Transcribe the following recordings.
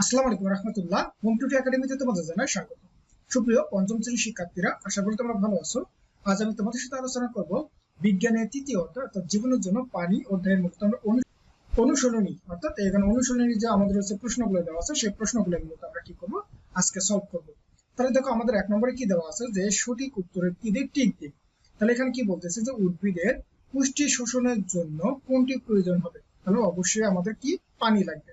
আসসালামু আলাইকুম রহমতুল্লাহ। হোম টুটি একাডেমিতে তোমাদের জানাই স্বাগত। সুপ্রিয়, পঞ্চম শ্রেণির শিক্ষার্থীরা, আশা করি তোমরা ভালো আছো। আজ আমি তোমাদের সাথে আলোচনা করব বিজ্ঞানের তৃতীয় অর্থাৎ জীবনের জন্য পানি অধ্যায়ের আমরা অনুশীলনী। অর্থাৎ এখানে অনুশীলনী যে আমাদের হচ্ছে প্রশ্নগুলো দেওয়া আছে, সেই প্রশ্নগুলো মূলত আমরা কি করব? আজকে সলভ করব। তাহলে দেখো, আমাদের এক নম্বরে কি দেওয়া আছে যে সঠিক উত্তরের কি টিক দিক। তাহলে এখানে কি বলতেছে যে উদ্ভিদের পুষ্টি শোষণের জন্য কোনটি প্রয়োজন হবে? তাহলে অবশ্যই আমাদের কি পানি লাগবে?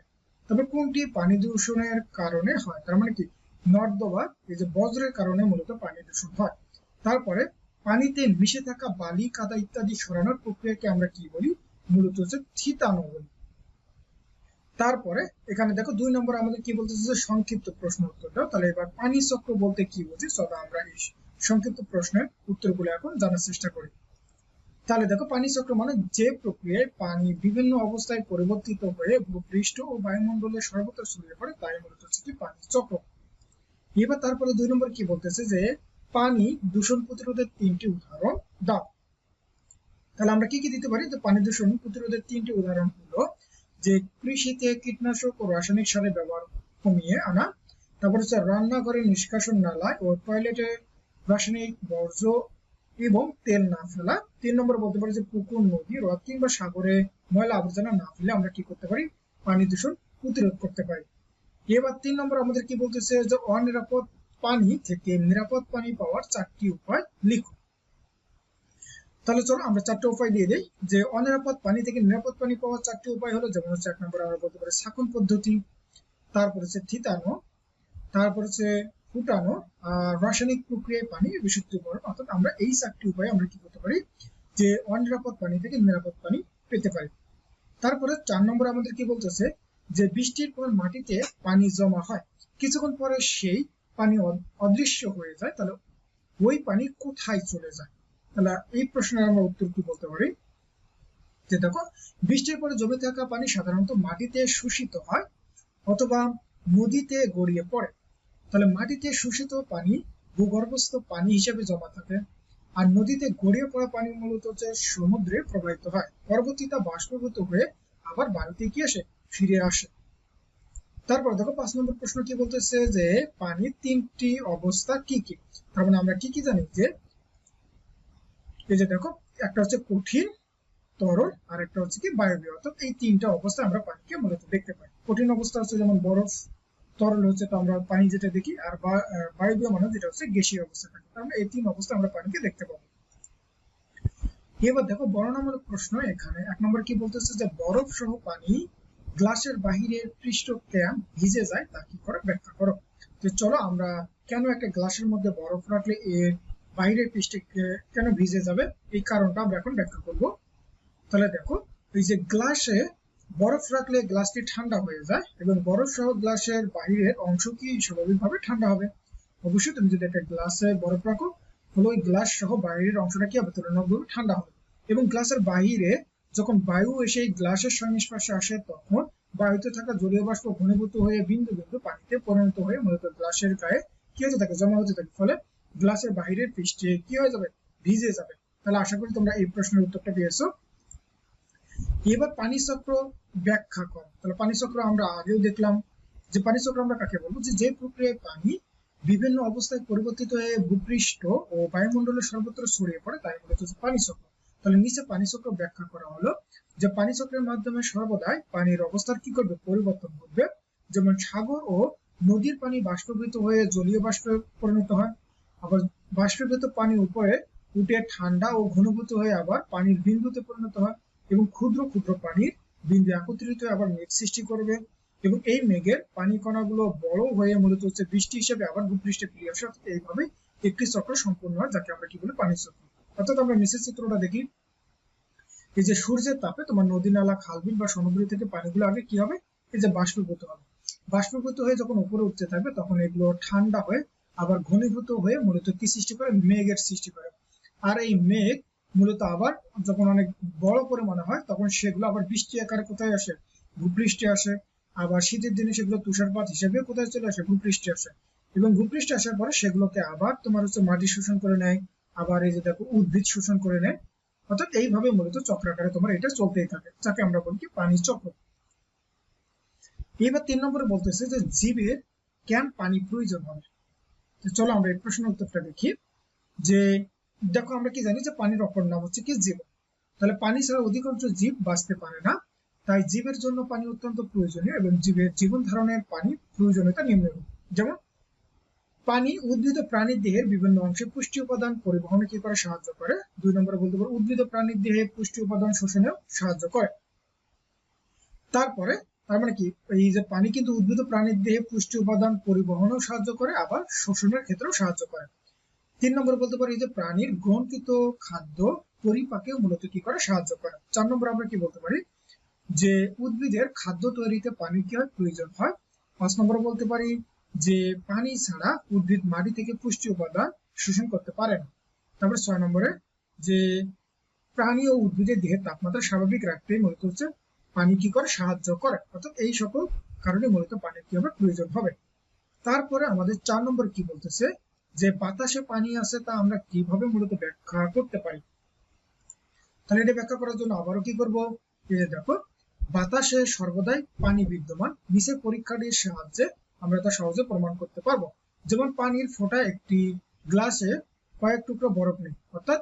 তবে কোনটি? পানি দূষণের কারণে হয়। তার মানে কি? নর্দমা, এই যে বজ্রের কারণে মূলত পানি দূষণ হয়। তারপরে পানিতে মিশে থাকা বালি, কাদা ইত্যাদি সরানোর প্রক্রিয়াকে আমরা কি বলি? মূলত হচ্ছে থিতানো বলি। তারপরে এখানে দেখো দুই নম্বর আমাদের কি বলতেছে যে সংক্ষিপ্ত প্রশ্ন উত্তর দাও তাহলে এবার পানি চক্র বলতে কি বুঝি? চলো আমরা এই সংক্ষিপ্ত প্রশ্নের উত্তরগুলো এখন জানার চেষ্টা করি। তাহলে দেখো পানি চক্র মানে যে প্রক্রিয়ায় পানি বিভিন্ন অবস্থায় পরিবর্তিত হয়ে ভূপৃষ্ঠ ও বায়ুমণ্ডলে সর্বত্র ছড়িয়ে পড়ে তাই মূলত হচ্ছে পানি চক্র। এবার তারপরে দুই নম্বর কি বলতেছে যে পানি দূষণ প্রতিরোধের তিনটি উদাহরণ দাও। তাহলে আমরা কি কি দিতে পারি? তো পানি দূষণ প্রতিরোধের তিনটি উদাহরণ হলো যে কৃষিতে কীটনাশক ও রাসায়নিক সারের ব্যবহার কমিয়ে আনা, তারপর হচ্ছে রান্নাঘরে নিষ্কাশন নালায় ও টয়লেটে রাসায়নিক বর্জ্য এবং তেল না ফেলা। তিন নম্বর বলতে পারি যে পুকুর, নদী, হ্রদ কিংবা সাগরে ময়লা আবর্জনা না ফেলে আমরা কি করতে পারি? পানি দূষণ প্রতিরোধ করতে পারি। এবার তিন নম্বর আমাদের কি বলতেছে যে অনিরাপদ পানি থেকে নিরাপদ পানি পাওয়ার চারটি উপায় লিখো। তাহলে চলো আমরা চারটি উপায় দিয়ে দিই। যে অনিরাপদ পানি থেকে নিরাপদ পানি পাওয়ার চারটি উপায় হলো, যেমন হচ্ছে এক নম্বর আমরা বলতে পারি শাকন পদ্ধতি, তারপর হচ্ছে থিতানো তারপর হচ্ছে ফুটানো রাসায়নিক প্রক্রিয়ায় পানি বিশুদ্ধীকরণ অর্থাৎ আমরা এই চারটি উপায়ে আমরা কি করতে পারি? যে অনিরাপদ পানি থেকে নিরাপদ পানি পেতে পারি। তারপরে চার নম্বর আমাদের কি বলতেছে? যে বৃষ্টির পর মাটিতে পানি জমা হয়। কিছুক্ষণ পরে সেই পানি অদ- অদৃশ্য হয়ে যায়। তাহলে ওই পানি কোথায় চলে যায়? তাহলে এই প্রশ্নের আমরা উত্তর কি বলতে পারি? যে দেখো, বৃষ্টির পরে জমে থাকা পানি সাধারণত মাটিতে শোষিত হয় অথবা নদীতে গড়িয়ে পড়ে। তাহলে মাটিতে শোষিত পানি ভূগর্ভস্থ পানি হিসেবে জমা থাকে আর নদীতে গড়িয়ে পড়া পানি মূলত হচ্ছে সমুদ্রে প্রবাহিত হয়। পরবর্তীতে বাষ্পীভূত হয়ে আবার বাড়িতে কি আসে, ফিরে আসে। তারপর দেখো পাঁচ নম্বর প্রশ্ন কি বলতেছে যে পানির তিনটি অবস্থা কি কি? তার মানে আমরা কি কি জানি যে এই যে দেখো, একটা হচ্ছে কঠিন তরল আর একটা হচ্ছে কি বায়বীয়। অর্থাৎ এই তিনটা অবস্থা আমরা পানিকে মূলত দেখতে পাই। কঠিন অবস্থা হচ্ছে যেমন বরফ তরল হচ্ছে তো আমরা পানি যেটা দেখি, আর বায়বীয় মানে যেটা হচ্ছে গ্যাসীয় অবস্থা থাকে। মানে এই তিন অবস্থা আমরা পানিকে দেখতে পাবো। এবার দেখো, বর্ণনামূলক প্রশ্ন এখানে। এক নম্বর কি বলতেছে যে, বরফ সহ পানি গ্লাসের বাহিরের পৃষ্ঠ কেন ভিজে যায়, তা কি করে? ব্যাখ্যা করো। তো চলো আমরা কেন একটা গ্লাসের মধ্যে বরফ রাখলে এর বাইরের পৃষ্ঠে কেন ভিজে যাবে? এই কারণটা আমরা এখন ব্যাখ্যা করব। তাহলে দেখো, এই যে গ্লাসে বরফ রাখলে গ্লাসটি ঠান্ডা হয়ে যায় এবং বরফ সহ গ্লাসের বাইরের অংশ কি স্বাভাবিকভাবে ঠান্ডা হবে? অবশ্যই তুমি যদি একটা গ্লাসে বরফ রাখো হলো ওই গ্লাস সহ বাইরের অংশটা কি হবে? তুলনামূলকভাবে ঠান্ডা হবে। এবং গ্লাসের বাইরে যখন বায়ু এসে গ্লাসের সংস্পর্শে আসে, তখন বায়ুতে থাকা জলীয় বাষ্প ঘনীভূত হয়ে বিন্দু বিন্দু পানিতে পরিণত হয়ে মূলত গ্লাসের গায়ে কি হতে থাকে? জমা হতে থাকে। ফলে গ্লাসের বাইরের পৃষ্ঠে কি হয়ে যাবে? ভিজে যাবে। তাহলে আশা করি তোমরা এই প্রশ্নের উত্তরটা পেয়েছ। এবার পানি চক্র ব্যাখ্যা কর। তাহলে পানি চক্র আমরা আগেও দেখলাম। যে পানি চক্র আমরা কাকে বলব? যে যে প্রক্রিয়ায় পানি বিভিন্ন অবস্থায় পরিবর্তিত হয়ে ভূপৃষ্ঠ ও বায়ুমণ্ডলের সর্বত্র ছড়িয়ে পড়ে, তাই মূলত হচ্ছে পানি চক্র তাহলে নিচে পানি চক্র ব্যাখ্যা করা হলো যে পানি চক্রের মাধ্যমে সর্বদাই পানির অবস্থার কি করবে? পরিবর্তন ঘটবে। যেমন সাগর ও নদীর পানি বাষ্পীভূত হয়ে জলীয় বাষ্পে পরিণত হয়। আবার বাষ্পীভূত পানি উপরে উঠে ঠান্ডা ও ঘনীভূত হয়ে আবার পানির বিন্দুতে পরিণত হয়। এবং ক্ষুদ্র ক্ষুদ্র পানির বিন্দু একত্রিত আবার মেঘ সৃষ্টি করবে এবং এই মেঘের পানি কণাগুলো বড় হয়ে মূলত হচ্ছে বৃষ্টি হিসেবে আবার ভূপৃষ্ঠে ফিরে আসে অর্থাৎ এইভাবে একটি চক্র সম্পূর্ণ হয়, যাকে আমরা কি বলি পানি চক্র। অর্থাৎ আমরা নিচের চিত্রটা দেখি। এই যে সূর্যের তাপে তোমার নদী, নালা খালবিল বা সমুদ্র থেকে পানিগুলো আগে কি হবে? এই যে বাষ্পীভূত হবে। বাষ্পীভূত হয়ে যখন উপরে উঠতে থাকবে, তখন এগুলো ঠান্ডা হয়ে আবার ঘনীভূত হয়ে মূলত কি সৃষ্টি করে? মেঘের সৃষ্টি করে। আর এই মেঘ মূলত আবার যখন অনেক বড় পরিমাণে হয়, তখন সেগুলো আবার বৃষ্টি আকারে কোথায় আসে? ভূপৃষ্ঠে আসে। আবার শীতের দিনে সেগুলো তুষারপাত হিসেবে কোথায় চলে আসে? ভূপৃষ্ঠে আসে। এবং ভূপৃষ্ঠে আসার পরে সেগুলোকে আবার তোমার হচ্ছে মাটি শোষণ করে নেয়, আবার এই যে দেখো উদ্ভিদ শোষণ করে নেয়। অর্থাৎ এইভাবে মূলত চক্রাকারে তোমার এটা চলতেই থাকে, যাকে আমরা বলি কি পানি চক্র। এবার তিন নম্বরে বলতেছে যে জীবের কেন পানি প্রয়োজন হবে? চলো আমরা এই প্রশ্নের উত্তরটা দেখি। যে দেখো আমরা কি জানি যে পানির অপর নাম হচ্ছে কি জীবন তাহলে পানি ছাড়া অধিকাংশ জীব বাঁচতে পারে না। তাই জীবের জন্য পানি অত্যন্ত প্রয়োজনীয় এবং জীবের জীবন ধারণের পানি প্রয়োজনীয়তা নিম্নরূপ। যেমন, পানি উদ্ভিদ প্রাণীর দেহের বিভিন্ন অংশে পুষ্টি উপাদান পরিবহনে কি করে সাহায্য করে? দুই নম্বরে বলতে পারো, উদ্ভিদ প্রাণীর দেহে পুষ্টি উপাদান শোষণেও সাহায্য করে। তারপরে, তার মানে কি? এই যে পানি কিন্তু উদ্ভিদ প্রাণীর দেহে পুষ্টি উপাদান পরিবহনেও সাহায্য করে, আবার শোষণের ক্ষেত্রেও সাহায্য করে। তিন নম্বর বলতে পারি যে প্রাণীর গ্রহণকৃত খাদ্য পরিপাকেও মূলত কি করে সাহায্য করে। চার নম্বর আমরা কি বলতে পারি? যে উদ্ভিদের খাদ্য তৈরিতে পানি কি হয়? প্রয়োজন হয়। পাঁচ নম্বর বলতে পারি যে পানি ছাড়া উদ্ভিদ মাটি থেকে পুষ্টি উপাদান শোষণ করতে পারে না। তারপরে ছয় নম্বরে যে প্রাণী ও উদ্ভিদের দেহের তাপমাত্রা স্বাভাবিক রাখতে মূলত হচ্ছে পানি কি করে সাহায্য করে। অর্থাৎ এই সকল কারণে মূলত পানির কি হবে? প্রয়োজন হবে। তারপরে আমাদের চার নম্বর কি বলতেছে? যে বাতাসে পানি আছে তা আমরা কীভাবে মূলত ব্যাখ্যা করতে পারি? তাহলে এটা ব্যাখ্যা করার জন্য আবারও কি করব? দেখো, বাতাসে সর্বদাই পানি বিদ্যমান, নিচে পরীক্ষাটির সাহায্যে আমরা তা সহজে প্রমাণ করতে পারব। যেমন পানির ফোঁটা একটি গ্লাসে কয়েক টুকরো বরফ নেই, অর্থাৎ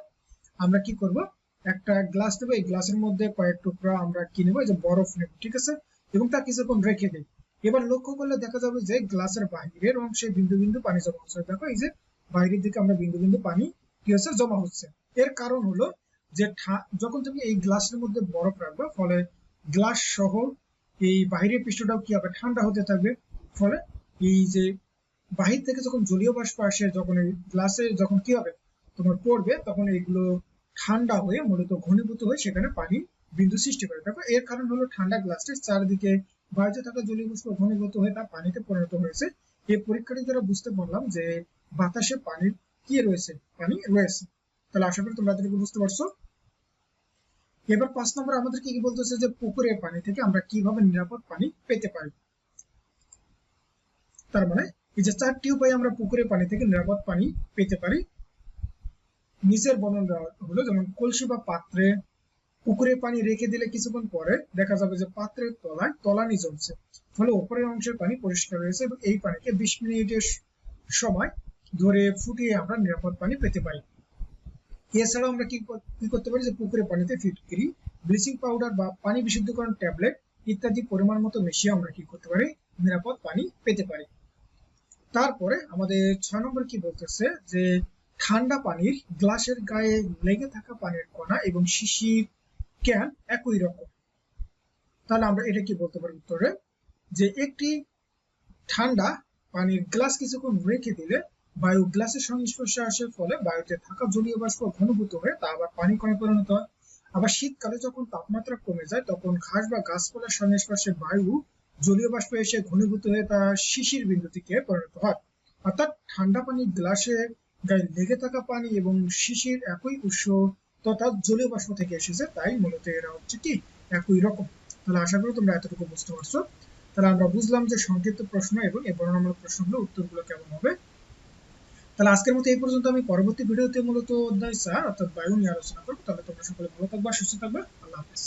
আমরা কি করব? একটা গ্লাস নেব, এই গ্লাসের মধ্যে কয়েক টুকরা আমরা কি নেব? যে বরফ নেব, ঠিক আছে? এবং তা কিছুক্ষণ রেখে দিই এবার লক্ষ্য করলে দেখা যাবে যে গ্লাসের বাইরের অংশে বিন্দু বিন্দু পানি জমা হচ্ছে। দেখো, এই যে বাইরের দিকে আমরা বিন্দু বিন্দু পানি কি হচ্ছে? জমা হচ্ছে। এর কারণ হলো যে যখন তুমি এই গ্লাসের মধ্যে বরফ রাখবে, ফলে গ্লাস সহ এই বাহিরের পৃষ্ঠটাও কি হবে? ঠান্ডা হতে থাকবে। ফলে এই যে বাহির থেকে যখন জলীয় বাষ্প আসে, যখন এই গ্লাসে যখন কি হবে? তোমার পড়বে, তখন এগুলো ঠান্ডা হয়ে মূলত ঘনীভূত হয়ে সেখানে পানি বিন্দু সৃষ্টি করে। দেখো, এর কারণ হলো ঠান্ডা গ্লাসটির চারিদিকে বাইরে থাকা জলীয় বাষ্প ঘনীভূত হয়ে তা পানিতে পরিণত হয়েছে। এই পরীক্ষাটি দ্বারা বুঝতে পারলাম যে বাতাসে পানির কি রয়েছে? পানি রয়েছে। তাহলে আশা করি তোমরা বুঝতে পারছ। এবার পাঁচ নম্বর আমাদেরকে কি বলতেছে যে পুকুরের পানি থেকে আমরা কীভাবে নিরাপদ পানি পেতে পারি? তার মানে এই যে চারটি উপায়ে আমরা পুকুরের পানি থেকে নিরাপদ পানি পেতে পারি। নিচের বর্ণন হলো যেমন কলসি বা পাত্রে পুকুরে পানি রেখে দিলে কিছুক্ষণ পরে দেখা যাবে যে পাত্রের তলায় তলানি জমছে। ফলে ওপরের অংশের পানি পরিষ্কার হয়েছে এবং এই পানিকে বিশ মিনিটের সময় ধরে ফুটিয়ে আমরা নিরাপদ পানি পেতে পারি। এছাড়াও আমরা কি করতে পারি যে পুকুরে পানিতে ফিটকিরি ব্লিচিং পাউডার বা পানি বিশুদ্ধকরণ ট্যাবলেট ইত্যাদি পরিমাণ মতো মিশিয়ে আমরা কি করতে পারি? নিরাপদ পানি পেতে পারি। তারপরে আমাদের ছয় নম্বর কি বলতেছে যে ঠান্ডা পানির গ্লাসের গায়ে লেগে থাকা পানির কণা এবং শিশির ক্যান একই রকম? তাহলে আমরা এটা কি বলতে পারি উত্তরে? যে একটি ঠান্ডা পানির গ্লাস কিছুক্ষণ রেখে দিলে বায়ু গ্লাসের সংস্পর্শে আসে ফলে বায়ুতে থাকা জলীয় বাষ্প ঘনীভূত হয়ে তা আবার পানি কণে পরিণত হয়। আবার শীতকালে যখন তাপমাত্রা কমে যায়, তখন ঘাস বা গাছপালার সংস্পর্শে বায়ু জলীয় বাষ্প এসে ঘনীভূত হয়ে তা শিশির বিন্দু থেকে পরিণত হয়। অর্থাৎ ঠান্ডা পানি গ্লাসে গায়ে লেগে থাকা পানি এবং শিশির একই উৎস তথা জলীয় বাষ্প থেকে এসেছে, তাই মূলত এরা হচ্ছে কি একই রকম। তাহলে আশা করি তোমরা এতটুকু বুঝতে পারছ। তাহলে আমরা বুঝলাম যে সংক্ষিপ্ত প্রশ্ন এবং এই বর্ণনামূলক প্রশ্নগুলো উত্তরগুলো কেমন হবে। তাহলে আজকের মতো এই পর্যন্ত আমি পরবর্তী ভিডিওতে মূলত অধ্যায় চার অর্থাৎ বায়ু নিয়ে আলোচনা করব। তাহলে তোমরা সকলে ভালো থাকবা, সুস্থ থাকবে। আল্লাহ হাফিজ।